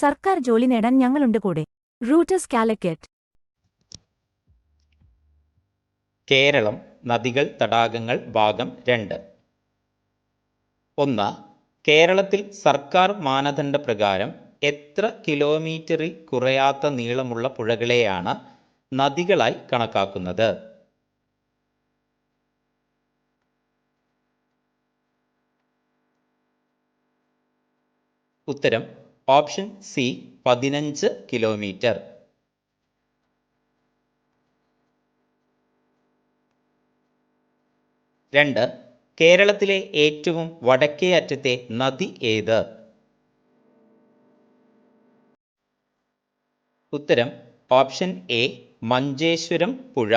സർക്കാർ ജോലി നേടാൻ ഞങ്ങളുണ്ട് കൂടെ. റൂട്ടസ് കാലിക്കറ്റ്. കേരളം നദികൾ തടാകങ്ങൾ ഭാഗം രണ്ട്. ഒന്ന് കേരളത്തിൽ സർക്കാർ മാനദണ്ഡ പ്രകാരം എത്ര കിലോമീറ്ററിൽ കുറയാത്ത നീളമുള്ള പുഴകളെയാണ് നദികളായി കണക്കാക്കുന്നത്? ഉത്തരം ഓപ്ഷൻ സി പതിനഞ്ച് കിലോമീറ്റർ രണ്ട് കേരളത്തിലെ ഏറ്റവും വടക്കേ അറ്റത്തെ നദി ഏത്? ഉത്തരം ഓപ്ഷൻ എ മഞ്ചേശ്വരം പുഴ.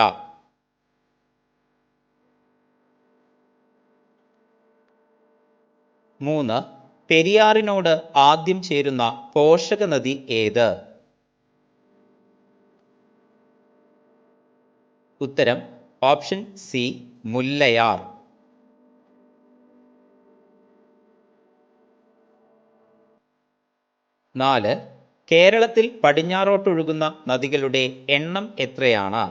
മൂന്ന് പെരിയാറിനോട് ആദ്യം ചേരുന്ന പോഷക നദി ഏത്? ഉത്തരം ഓപ്ഷൻ സി മുല്ലയാർ. നാല് കേരളത്തിൽ പടിഞ്ഞാറോട്ടൊഴുകുന്ന നദികളുടെ എണ്ണം എത്രയാണ്?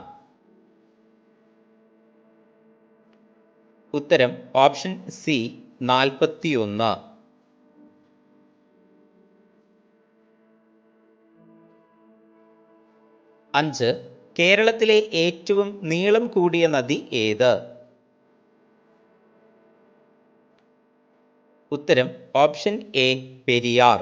ഉത്തരം ഓപ്ഷൻ സി നാൽപ്പത്തിയൊന്ന്. അഞ്ച് കേരളത്തിലെ ഏറ്റവും നീളം കൂടിയ നദി ഏത്? ഉത്തരം ഓപ്ഷൻ എ പെരിയാർ.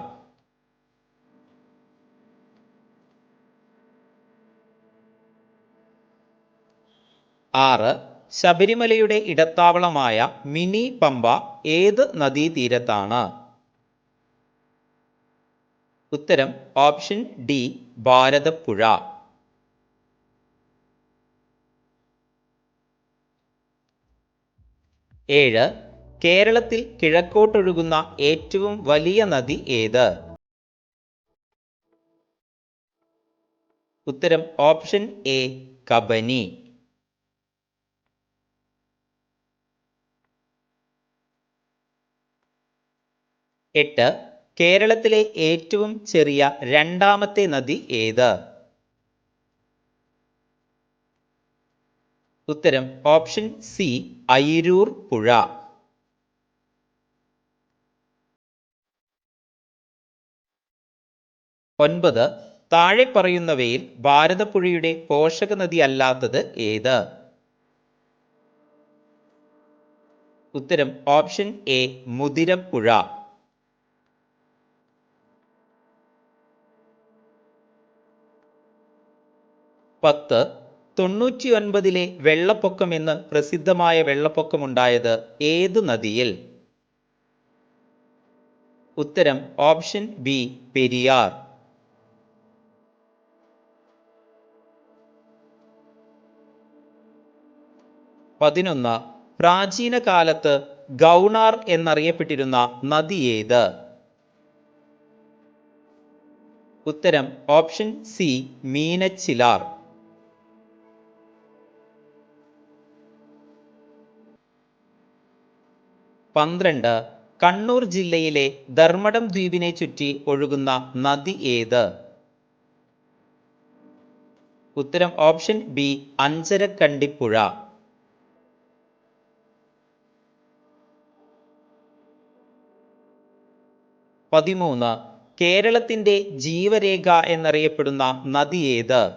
ആറ് ശബരിമലയുടെ ഇടത്താവളമായ മിനി പമ്പ ഏത് നദീതീരത്താണ്? ഉത്തരം ഓപ്ഷൻ ഡി ഭാരതപ്പുഴ. ഏഴ്. കേരളത്തിൽ കിഴക്കോട്ടൊഴുകുന്ന ഏറ്റവും വലിയ നദി ഏത്? ഉത്തരം ഓപ്ഷൻ എ കബനി. എട്ട്. കേരളത്തിലെ ഏറ്റവും ചെറിയ രണ്ടാമത്തെ നദി ഏത്? ഉത്തരം ഓപ്ഷൻ സി ഐരൂർ പുഴ. ഒൻപത് താഴെ പറയുന്നവയിൽ ഭാരതപ്പുഴയുടെ പോഷക നദി അല്ലാത്തത് ഏത്? ഉത്തരം ഓപ്ഷൻ എ മുതിരപ്പുഴ പത്ത് തൊണ്ണൂറ്റി ഒൻപതിലെ വെള്ളപ്പൊക്കം എന്ന് പ്രസിദ്ധമായ വെള്ളപ്പൊക്കമുണ്ടായത് ഏതു നദിയിൽ? ഉത്തരം ഓപ്ഷൻ ബി പെരിയാർ. പതിനൊന്ന് പ്രാചീന കാലത്ത് ഗൗണാർ എന്നറിയപ്പെട്ടിരുന്ന നദി ഏത്? ഉത്തരം ഓപ്ഷൻ സി മീനച്ചിലാർ. പന്ത്രണ്ട്. കണ്ണൂർ ജില്ലയിലെ ധർമ്മടം ദ്വീപിനെ ചുറ്റി ഒഴുകുന്ന നദി ഏത്? ഉത്തരം ഓപ്ഷൻ ബി അഞ്ചരക്കണ്ടിപ്പുഴ. പതിമൂന്ന്. കേരളത്തിന്റെ ജീവരേഖ എന്നറിയപ്പെടുന്ന നദി ഏത്?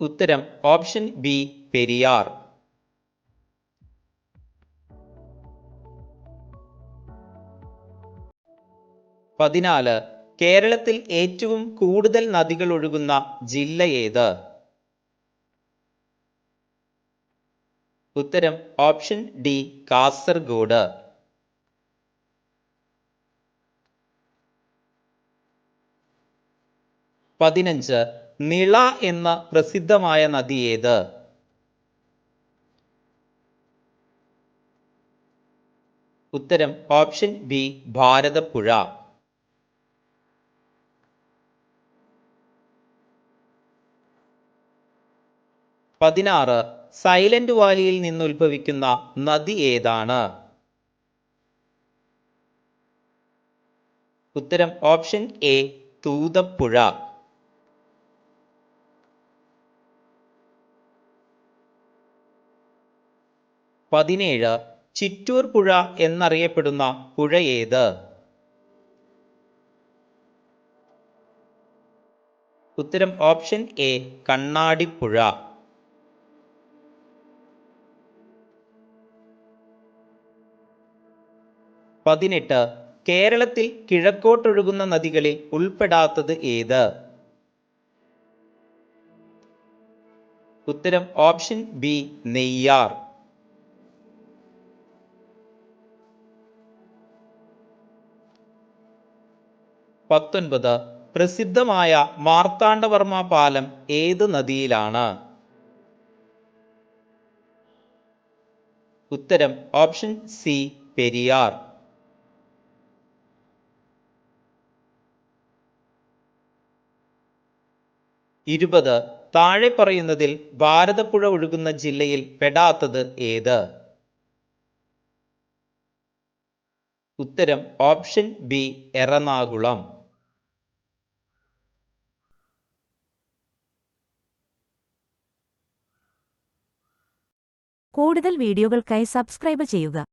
ഉത്തരം ഓപ്ഷൻ ബി പെരിയാർ. പതിനാല് കേരളത്തിൽ ഏറ്റവും കൂടുതൽ നദികൾ ഒഴുകുന്ന ജില്ല ഏത്? ഉത്തരം ഓപ്ഷൻ ഡി കാസർഗോഡ്. പതിനഞ്ച് നിള എന്ന പ്രസിദ്ധമായ നദി ഏത്? ഉത്തരം ഓപ്ഷൻ ബി ഭാരതപ്പുഴ. പതിനാറ്. സൈലന്റ് വാലിയിൽ നിന്ന് ഉത്ഭവിക്കുന്ന നദി ഏതാണ്? ഉത്തരം ഓപ്ഷൻ എ തൂതപ്പുഴ. പതിനേഴ്. ചിറ്റൂർ പുഴ എന്നറിയപ്പെടുന്ന പുഴ ഏത്? ഉത്തരം ഓപ്ഷൻ എ കണ്ണാടിപ്പുഴ. പതിനെട്ട്. കേരളത്തിൽ കിഴക്കോട്ടൊഴുകുന്ന നദികളിൽ ഉൾപ്പെടാത്തത് ഏത്? ഉത്തരം ഓപ്ഷൻ ബി നെയ്യാർ. പത്തൊൻപത്. പ്രസിദ്ധമായ മാർത്താണ്ഡവർമ്മ പാലം ഏത് നദിയിലാണ്? ഉത്തരം ഓപ്ഷൻ സി പെരിയാർ. ഇരുപത്. താഴെ പറയുന്നതിൽ ഭാരതപ്പുഴ ഒഴുകുന്ന ജില്ലയിൽ പെടാത്തത് ഏത്? ഉത്തരം ഓപ്ഷൻ ബി എറണാകുളം. കൂടുതൽ വീഡിയോകൾക്കായി സബ്സ്ക്രൈബ് ചെയ്യുക.